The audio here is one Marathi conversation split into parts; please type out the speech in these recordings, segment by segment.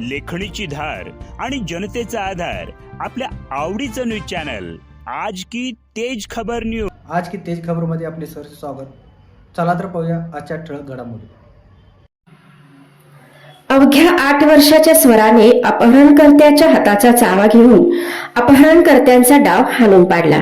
लेखणीची धार आणि जनतेचा आधार आपल्या आवडीचं न्यूज चॅनल. आज की तेज खबर न्यूज आज की तेज खबरमध्ये आपले सर स्वागत. चला तर पाहूया आजच्या ठळक घडामोडी. अवघ्या आठ वर्षाच्या स्वराने अपहरणकर्त्याच्या हाताचा चावा घेऊन अपहरणकर्त्यांचा डाव हाणून पाडला.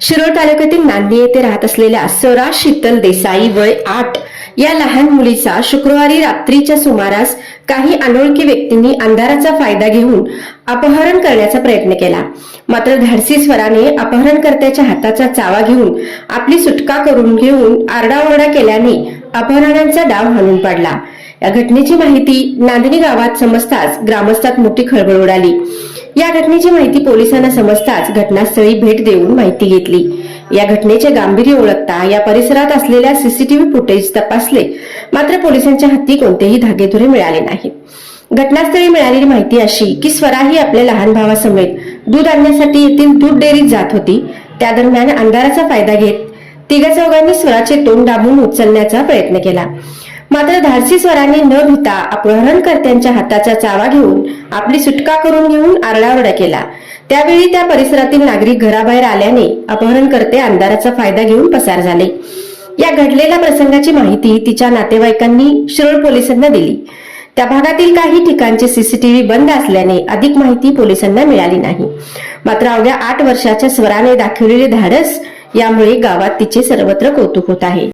शिरोळ तालुक्यातील नांदी येथे राहत असलेल्या स्वरा शीतल देसाई वय आठ या लहान मुलीचा शुक्रवारी रात्रीच्या सुमारास काही अनोळखी व्यक्तींनी अंधाराचा फायदा घेऊन अपहरण करण्याचा प्रयत्न केला. मात्र धाडसी स्वराने अपहरणकर्त्याच्या हाताचा चावा घेऊन आपली सुटका करून घेऊन आरडाओरडा केल्याने अपहरणांचा डाव हाणून पडला. या घटनेची माहिती नांदणी गावात समजताच ग्रामस्थात मोठी खळबळ उडाली. या घटनेची माहिती पोलिसांना समजताच घटनास्थळी भेट देऊन माहिती घेतली. या घटनेचे गांभीर्य ओळखता या परिसरात असलेल्या सीसीटीव्ही फुटेज तपासले मात्र पोलिसांच्या हाती कोणतेही धागेदुरे मिळाले नाहीत घटनास्थळी मिळालेली माहिती अशी की स्वरा ही आपल्या लहान भावासमेत दूध आणण्यासाठी येथील दूध डेअरीत जात होती. त्या दरम्यान अंधाराचा फायदा घेत तिघा चौघांनी स्वराचे तोंड दाबून उचलण्याचा प्रयत्न केला. मात्र धाडसी स्वराने न भिता अपहरणकर्त्यांच्या हाताचा चावा घेऊन आपली सुटका करून घेऊन आरडाओरडा केला. त्यावेळी त्या परिसरातील नागरिक घराबाहेर आल्याने अपहरणकर्ते अंधाराचा फायदा घेऊन पसार झाले. या घडलेल्या प्रसंगाची माहिती तिच्या नातेवाईकांनी शिरोळ पोलिसांना दिली. त्या भागातील काही ठिकाणचे सीसीटीव्ही बंद असल्याने अधिक माहिती पोलिसांना मिळाली नाही. मात्र अवघ्या आठ वर्षाच्या स्वराने दाखवलेले धाडस यामुळे गावात तिचे सर्वत्र कौतुक होत आहे.